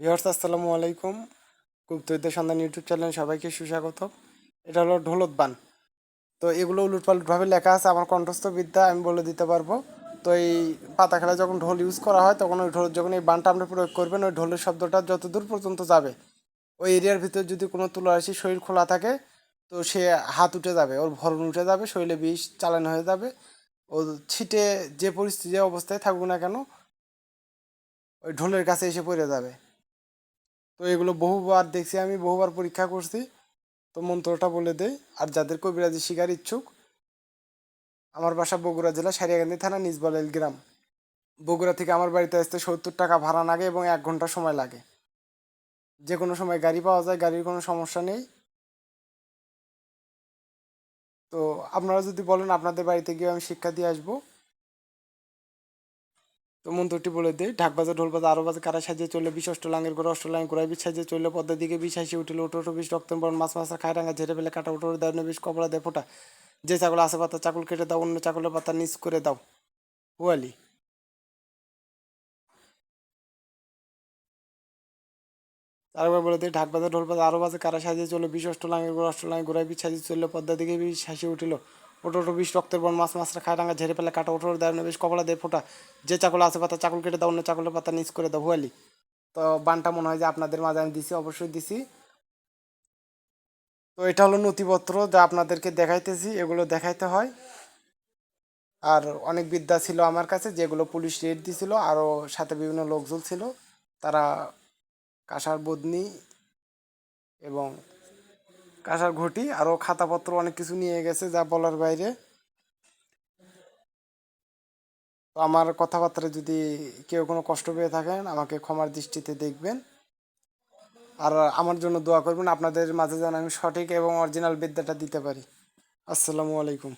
Viewers, আসসালামু আলাইকুম। গুপ্তবিদ্যা সন্ধান ইউটিউব চ্যানেলে সবাইকে সুস্বাগত এটা হলো ঢোলত বান। তো এগুলো উলটপালটভাবে লেখা আছে, আমার কণ্ঠস্থ বিদ্যা আমি বলে দিতে পারব। তো এই পাতা খেলায় যখন ঢোল ইউজ করা হয়, তখন ওই ঢোল, যখন এই বানটা আপনি প্রয়োগ করবেন, ওই ঢোলের শব্দটা যত দূর পর্যন্ত যাবে, ওই এরিয়ার ভিতর যদি কোনো তুলারাশি শরীর খোলা থাকে, তো সে হাত উঠে যাবে, ওর ভরণ উঠে যাবে, শরীরে বিষ চালানো হয়ে যাবে। ও ছিটে যে পরিস্থিতি, যে অবস্থায় থাকুক না কেন, ওই ঢোলের কাছে এসে পড়ে যাবে। তো এগুলো বহুবার দেখছি, আমি বহুবার পরীক্ষা করছি। তো মন্ত্রটা বলে দেই, আর যাদের কবিরাজি শিকার ইচ্ছুক, আমার বাসা বগুড়া জেলা সারিয়াকান্দি থানা নিজবলেল গ্রাম। বগুড়া থেকে আমার বাড়িতে আসতে সত্তর টাকা ভাড়া লাগে এবং এক ঘণ্টা সময় লাগে। যে কোনো সময় গাড়ি পাওয়া যায়, গাড়ির কোনো সমস্যা নেই। তো আপনারা যদি বলেন, আপনাদের বাড়িতে গিয়ে আমি শিক্ষা দিয়ে আসব। তো মন্ত্রটি বলে দিই ঢাক বাজে, ঢোল বাজে, আরও বাজে, কারা সাজিয়ে চললে বিশ অষ্টলাঙ্গের করে অষ্টলাঙ্গ গোড়ায় বিষ সাজিয়ে চললে পদ্মা দিকে বিষ হাসি উঠিল উঠো উঠো বিষ রক্ত বরণ, মাছ মাছ খায়, রাঙা ঝেড়ে ফেলে, কাটা উঠো দেয় বিষ কপড়া দেয় ফোটা। যে ছাগল আছে পাতা, চাকল কেটে দাও, অন্য চাকলের পাতা নিচ করে দাও। হুয়ালি তারপর বলে দিই ঢাক বাজে, ঢোল বাজে, আরও বাজে, কারা সাজিয়ে চলল বিশ অষ্টলাঙ্গের করে অষ্টলাঙ্গ গোড়ায় বিষ সাজিয়ে চললে পদ্মা দিকে বিষ হাসি উঠিল। ওটো বিষ, রক্তের বন, মাছ মাছটা খায় রাঙা ঝেড়ে ফেলে কাটা ওটো দেয় বিষ কপড়া দেয় ফোটা। যে চাকল আছে পাতা, চাকল কেটে দাও, অন্য চাকলের পাতা নিচ করে দাও, হুয়ালি। তো বানটা মনে হয় যে আপনাদের মাঝে আমি দিছি, অবশ্যই দিছি। তো এটা হলো নথিপত্র যা আপনাদেরকে দেখাইতেছি, এগুলো দেখাইতে হয়। আর অনেক বিদ্যা ছিল আমার কাছে, যেগুলো পুলিশ রেড দিছিল আরও সাথে বিভিন্ন লোকজন ছিল। তারা কাঁসার বদনি এবং কাঁসার ঘটি আরও খাতাপত্র অনেক কিছু নিয়ে গেছে যা বলার বাইরে। তো আমার কথাবার্তায় যদি কেউ কোনো কষ্ট পেয়ে থাকেন, আমাকে ক্ষমার দৃষ্টিতে দেখবেন। আর আমার জন্য দোয়া করবেন, আপনাদের মাঝে যেন আমি সঠিক এবং অরিজিনাল বিদ্যাটা দিতে পারি। আসসালামু আলাইকুম।